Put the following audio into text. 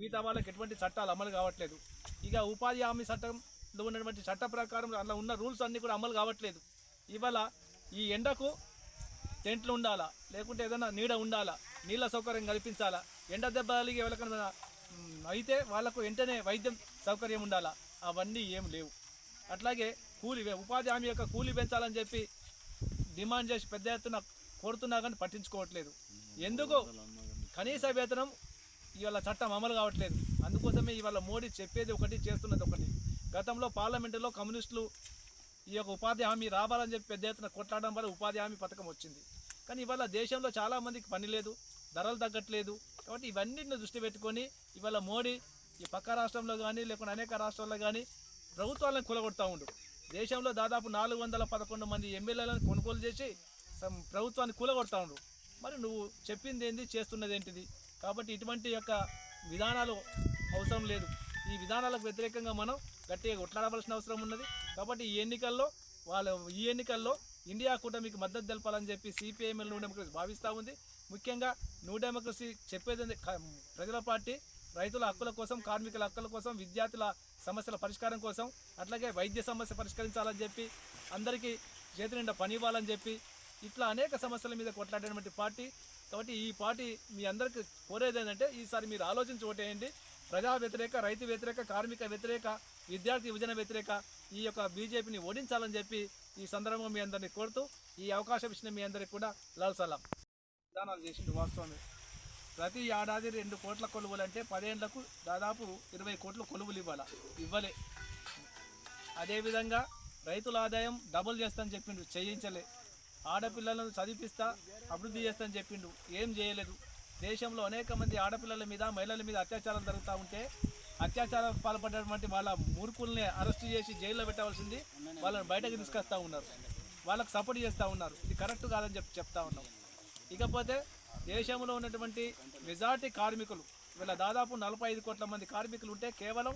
మిగతా వాళ్ళకి ఎటువంటి చట్టాలు అమలు కావట్లేదు. ఇక ఉపాధి హామీ చట్టంలో ఉన్నటువంటి చట్ట ప్రకారం అలా ఉన్న రూల్స్ అన్నీ కూడా అమలు కావట్లేదు. ఇవాళ ఈ ఎండకు టెంట్లు ఉండాలా? లేకుంటే ఏదైనా నీడ ఉండాలా? నీళ్ళ సౌకర్యం కల్పించాలా? ఎండ దెబ్బలకి ఎవరికైనా అయితే వాళ్ళకు వెంటనే వైద్యం సౌకర్యం ఉండాలా? అవన్నీ ఏం లేవు. అట్లాగే కూలి ఉపాధి హామీ యొక్క కూలి పెంచాలని చెప్పి డిమాండ్ చేసి పెద్ద ఎత్తున కోరుతున్నా కానీ పట్టించుకోవట్లేదు. ఎందుకు కనీస వేతనం ఇవాళ చట్టం అమలు కావట్లేదు. అందుకోసమే ఇవాళ మోడీ చెప్పేది ఒకటి చేస్తున్నది ఒకటి. గతంలో పార్లమెంటులో కమ్యూనిస్టులు ఈ యొక్క ఉపాధి హామీ రావాలని చెప్పి పెద్ద ఎత్తున కొట్లాడడం వల్ల ఉపాధి హామీ పథకం వచ్చింది. కానీ ఇవాళ దేశంలో చాలామందికి పని లేదు ధరలు తగ్గట్లేదు. కాబట్టి ఇవన్నిటిని దృష్టి పెట్టుకొని ఇవాళ మోడీ ఈ పక్క రాష్ట్రంలో కానీ లేకుంటే అనేక రాష్ట్రాల్లో కానీ ప్రభుత్వాలను కూలగొడతా ఉండు. దేశంలో దాదాపు నాలుగు వందల పదకొండు మంది ఎమ్మెల్యేలను కొనుగోలు చేసి ప్రభుత్వాన్ని కూలగొడతా ఉండు. మరి నువ్వు చెప్పింది ఏంది చేస్తున్నది ఏంటిది? కాబట్టి ఇటువంటి యొక్క విధానాలు అవసరం లేదు. ఈ విధానాలకు వ్యతిరేకంగా మనం గట్టిగా కొట్లాడవలసిన అవసరం ఉన్నది. కాబట్టి ఈ ఎన్నికల్లో వాళ్ళ ఈ ఎన్నికల్లో ఇండియా కూటమికి మద్దతు తెలపాలని చెప్పి సిపిఐఎంఎల్ న్యూ డెమోక్రసీ భావిస్తూ ఉంది. ముఖ్యంగా న్యూ డెమోక్రసీ చెప్పేది ప్రజల పార్టీ రైతుల హక్కుల కోసం కార్మికుల హక్కుల కోసం విద్యార్థుల సమస్యల పరిష్కారం కోసం అట్లాగే వైద్య సమస్య పరిష్కరించాలని చెప్పి అందరికీ చేతి నిండా పని ఇవ్వాలని చెప్పి ఇట్లా అనేక సమస్యల మీద కొట్లాడినటువంటి పార్టీ కాబట్టి ఈ పార్టీ మీ అందరికీ కోరేది ఏంటంటే ఈసారి మీరు ఆలోచించి ఓటేయండి. ప్రజా వ్యతిరేక రైతు వ్యతిరేక కార్మిక వ్యతిరేక విద్యార్థి విభజన వ్యతిరేక ఈ యొక్క బీజేపీని ఓడించాలని చెప్పి ఈ సందర్భంగా మీ అందరినీ కోరుతూ ఈ అవకాశం ఇచ్చిన మీ అందరికీ కూడా లాల్ సలాం. విధానాలు చేసిండు వాస్తవమే. ప్రతి ఏడాది రెండు కోట్ల కొలువులు అంటే పదేళ్ళకు దాదాపు ఇరవై కోట్ల కొలువులు ఇవ్వాలి ఇవ్వలే. అదేవిధంగా రైతుల ఆదాయం డబుల్ చేస్తానని చెప్పిండు చేయించలే. ఆడపిల్లలను చదివిపిస్తా అభివృద్ధి చేస్తానని చెప్పిండు. ఏం చేయలేదు. దేశంలో అనేక మంది ఆడపిల్లల మీద మహిళల మీద అత్యాచారాలు జరుగుతూ ఉంటే అత్యాచారం పాల్పడినటువంటి వాళ్ళ మూర్ఖుల్ని అరెస్ట్ చేసి జైల్లో పెట్టవలసింది వాళ్ళని బయటకు తీసుకొస్తా ఉన్నారు. వాళ్ళకు సపోర్ట్ చేస్తూ ఉన్నారు. ఇది కరెక్ట్ కాదని చెప్పి చెప్తా ఉన్నాం. ఇకపోతే దేశంలో ఉన్నటువంటి మెజార్టీ కార్మికులు వీళ్ళ దాదాపు నలభై ఐదు కోట్ల మంది కార్మికులు ఉంటే కేవలం